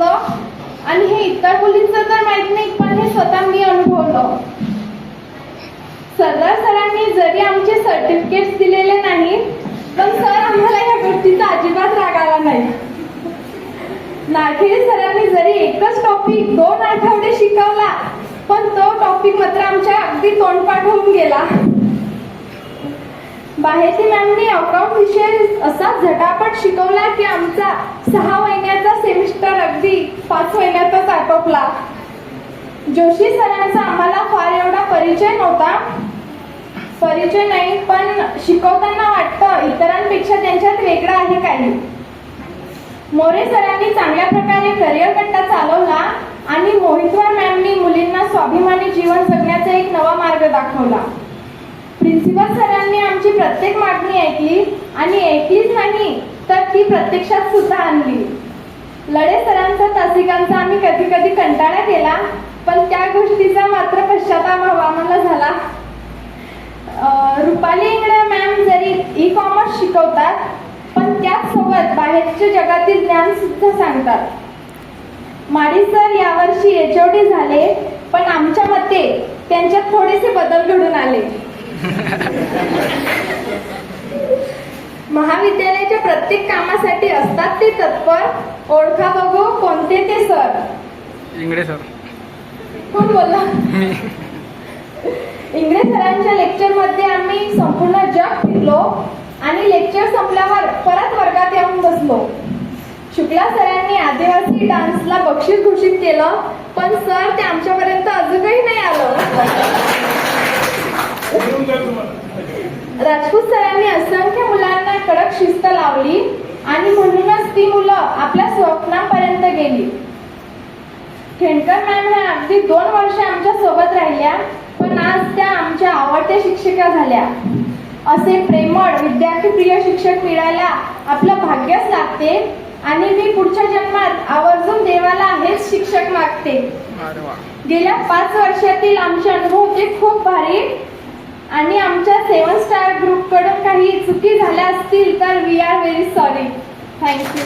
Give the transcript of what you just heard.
बसलं आणि हे इतर मुलींचं तर माहीत नाही पण हे स्वतः मी अनुभवलं. सरदार सरांनी जरी आमचे सर्टिफिकेट दिलेले नाही पण सर आम्हाला या गोष्टीचा अजिबात राग आला नाही. नागेरी सरांनी जरी एकच टॉपिक दोन आठवडे शिकवला पण तो टॉपिक मात्र आमच्या अगदी तोंडपाठ होऊन गेला. बाहेरची मॅमनी अकाउंट विषय असा झटापट शिकवला की आमचा सहा पाच महिन्यातच आटोपला जोशी सरांचा आम्हाला फार एवढा परिचय नव्हता. परिचय नाही पण शिकवताना वाटतं इतरांपेक्षा त्यांच्यात वेगळं आहे काही. मोरे सरांनी चांगल्या प्रकारे करिअर कट्टा चालवला आणि मोहितवार मॅमनी मुलींना स्वाभिमानी जीवन जगण्याचा एक नवा मार्ग दाखवला. प्रिन्सिपल सरांनी आमची प्रत्येक मागणी ऐकली आणि ऐकलीच नाही तर ती प्रत्यक्षात सुद्धा आणली. लढे सरांचा तासिकांचा आम्ही कधी कधी कंटाळा केला पण त्या गोष्टीचा मात्र पश्चाताप आम्हाला झाला. रुपाली इंगळे मॅम जरी ई कॉमर्स शिकवतात पण त्याचसोबत बाहेरच्या जगातील ज्ञान सुद्धा सांगतात. माडी सर यावर्षी एचओडी झाले पण आमच्या मते त्यांच्यात थोडेसे बदल घडून आले. महाविद्यालयाच्या प्रत्येक कामासाठी असतात ते तत्पर? ओळखा बघू कोणते ते सर? इंगडे सर. कोण बोलला? इंग्रज सरांच्या लेक्चरमध्ये आम्ही संपूर्ण जग फिरलो आणि लेक्चर संपल्यावर परत वर्गात येऊन बसलो. शुक्ला सरांनी आदिवासी डान्सला बक्षीस घोषित केलं पण सर ते आमच्यापर्यंत अजूनही नाही आलं राजपूत सरांनी असंख्य मुलांना कडक शिस्त लावली आणि म्हणूनच ती मुलं आपल्या स्वप्नापर्यंत गेली. खेडकर मॅम ह्या अगदी दोन वर्ष आमच्यासोबत राहिल्या पण आज त्या आमच्या आवडत्या शिक्षिका झाल्या. असे प्रेमळ विद्यार्थी प्रिय शिक्षक मिळायला आपलं भाग्यच लागते आणि मी पुढच्या जन्मात आवर्जून देवाला हेच शिक्षक मागते. गेल्या पाच वर्षातील आमचे अनुभव भारी आणि आमच्या सेवन स्टार ग्रुपकडून काही चुकी झाल्या असतील तर we are very sorry thank you